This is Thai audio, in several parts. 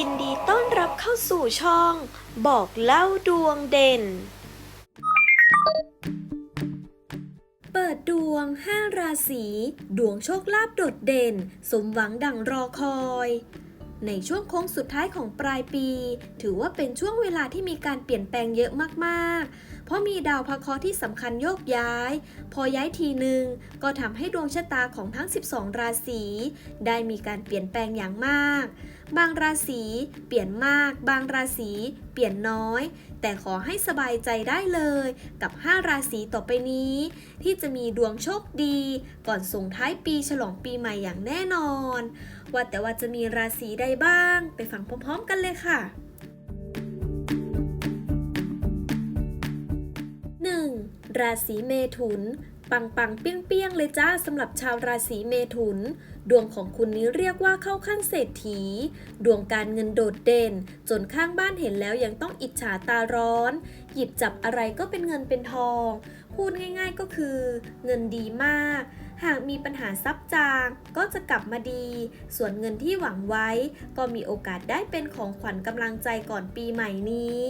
ยินดีต้อนรับเข้าสู่ช่อง บอกเล่าดวงเด่น เปิดดวง 5 ราศี ดวงโชคลาภโดดเด่น สมหวังดังรอคอย ในช่วงโค้งสุดท้ายของปลายปี ถือว่าเป็นช่วงเวลาที่มีการเปลี่ยนแปลงเยอะมากๆ เพราะมีดาวพระเคราะห์ที่สำคัญโยกย้าย พอย้ายทีหนึ่งก็ทำให้ดวงชะตาของทั้ง 12 ราศีได้มีการเปลี่ยนแปลงอย่างมาก บางราศีเปลี่ยนมาก บางราศีเปลี่ยนน้อย แต่ขอให้สบายใจได้เลยกับ 5 ราศีต่อไปนี้ ที่จะมีดวงโชคดี ก่อนส่งท้ายปีฉลองปีใหม่อย่างแน่นอน ว่าแต่ว่าจะมีราศีใดบ้าง ไปฟังพร้อมๆ กันเลยค่ะ ราศีเมถุน ปังปังเปี้ยงเปี้ยงเลยจ้าสำหรับชาวราศีเมถุน ดวงของคุณนี้เรียกว่าเข้าขั้นเศรษฐี ดวงการเงินโดดเด่น จนข้างบ้านเห็นแล้วยังต้องอิจฉาตาร้อน หยิบจับอะไรก็เป็นเงินเป็นทอง พูดง่ายๆก็คือ เงินดีมาก หากมีปัญหาซับจางก็จะกลับมาดี ส่วนเงินที่หวังไว้ ก็มีโอกาสได้เป็นของขวัญกำลังใจก่อนปีใหม่นี้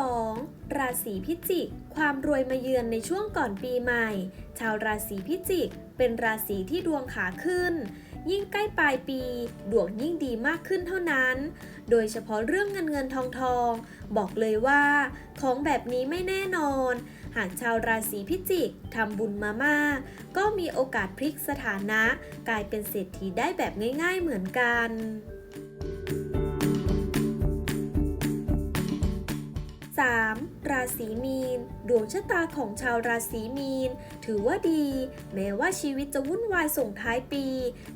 2. ราศีพิจิก ความรวยมาเยือนในช่วงก่อนปีใหม่ ชาวราศีพิจิก เป็นราศีที่ดวงขาขึ้น ยิ่งใกล้ปลายปี ดวงยิ่งดีมากขึ้นเท่านั้น โดยเฉพาะเรื่องเงินเงินทองทอง บอกเลยว่า ของแบบนี้ไม่แน่นอน หากชาวราศีพิจิกทำบุญมามาก ก็มีโอกาสพลิกสถานะ กลายเป็นเศรษฐีได้แบบง่าย ๆเหมือนกัน 3. ราศีมีน ดวงชะตาของชาวราศีมีน ถือว่าดี แม้ว่าชีวิตจะวุ่นวายส่งท้ายปี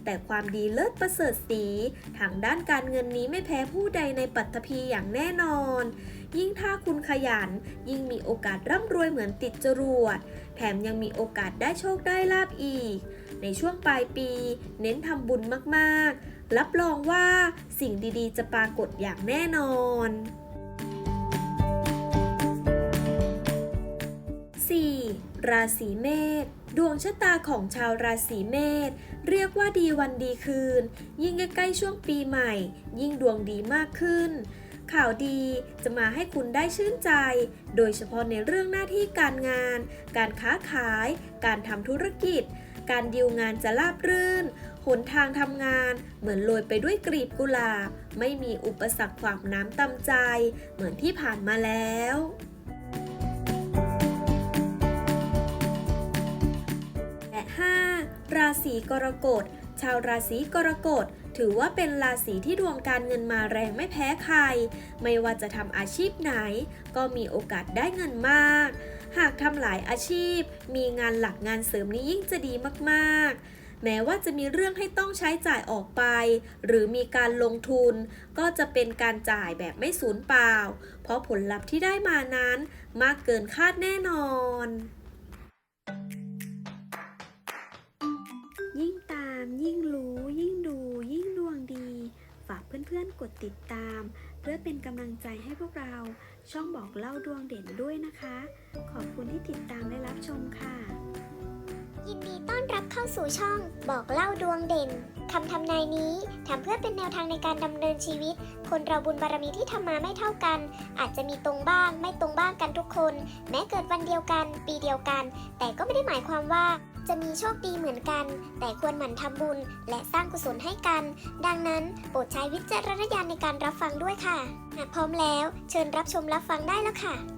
แต่ความดีเลิศประเสริฐสี ทางด้านการเงินนี้ไม่แพ้ผู้ใดในปัตภีอย่างแน่นอน ยิ่งถ้าคุณขยัน ยิ่งมีโอกาสร่ำรวยเหมือนติดจรวด แถมยังมีโอกาสได้โชคได้ลาบอีก ในช่วงปลายปี เน้นทำบุญมากๆ รับรองว่าสิ่งดีๆ จะปรากฏอย่างแน่นอน ราศีเมษดวงชะตาของชาวราศีเมษเรียกว่าดีวันดีคืน ยิ่งใกล้ๆช่วงปีใหม่ ยิ่งดวงดีมากขึ้น ข่าวดีจะมาให้คุณได้ชื่นใจ โดยเฉพาะในเรื่องหน้าที่การงาน การค้าขาย การทำธุรกิจ การดีลงานจะราบรื่นหนทางทำงานเหมือนโรยไปด้วยกลีบกุหลาบ ไม่มีอุปสรรคขวางน้ำตำใจ เหมือนที่ผ่านมาแล้ว 5. ราศีกรกฎ ชาวราศีกรกฎถือว่าเป็นราศีที่ดวงการเงินมาแรงไม่แพ้ใคร ไม่ว่าจะทำอาชีพไหน ก็มีโอกาสได้เงินมาก หากทำหลายอาชีพ มีงานหลักงานเสริมนี้ยิ่งจะดีมากๆแม้ว่าจะมีเรื่องให้ต้องใช้จ่ายออกไป หรือมีการลงทุน ก็จะเป็นการจ่ายแบบไม่สูญเปล่า เพราะผลลัพธ์ที่ได้มานั้น มากเกินคาดแน่นอน ติดตาม เพื่อเป็นกำลังใจให้พวกเราช่องบอกเล่าดวงเด่นด้วยนะคะ ขอบคุณที่ติดตามและรับชมค่ะ ยินดีต้อนรับเข้าสู่ช่องบอกเล่าดวงเด่นคำทำนายนี้ทำเพื่อเป็นแนวทางในการดำเนินชีวิต คนเราบุญบารมีที่ทำมาไม่เท่ากัน อาจจะมีตรงบ้าง ไม่ตรงบ้างกันทุกคน แม้เกิดวันเดียวกัน ปีเดียวกัน แต่ก็ไม่ได้หมายความว่า จะมีโชคดีเหมือนกัน แต่ควรหมั่นทำบุญ และสร้างกุศลให้กัน ดังนั้นโปรดใช้วิจารณญาณในการรับฟังด้วยค่ะ หากพร้อมแล้ว เชิญรับชมรับฟังได้แล้วค่ะ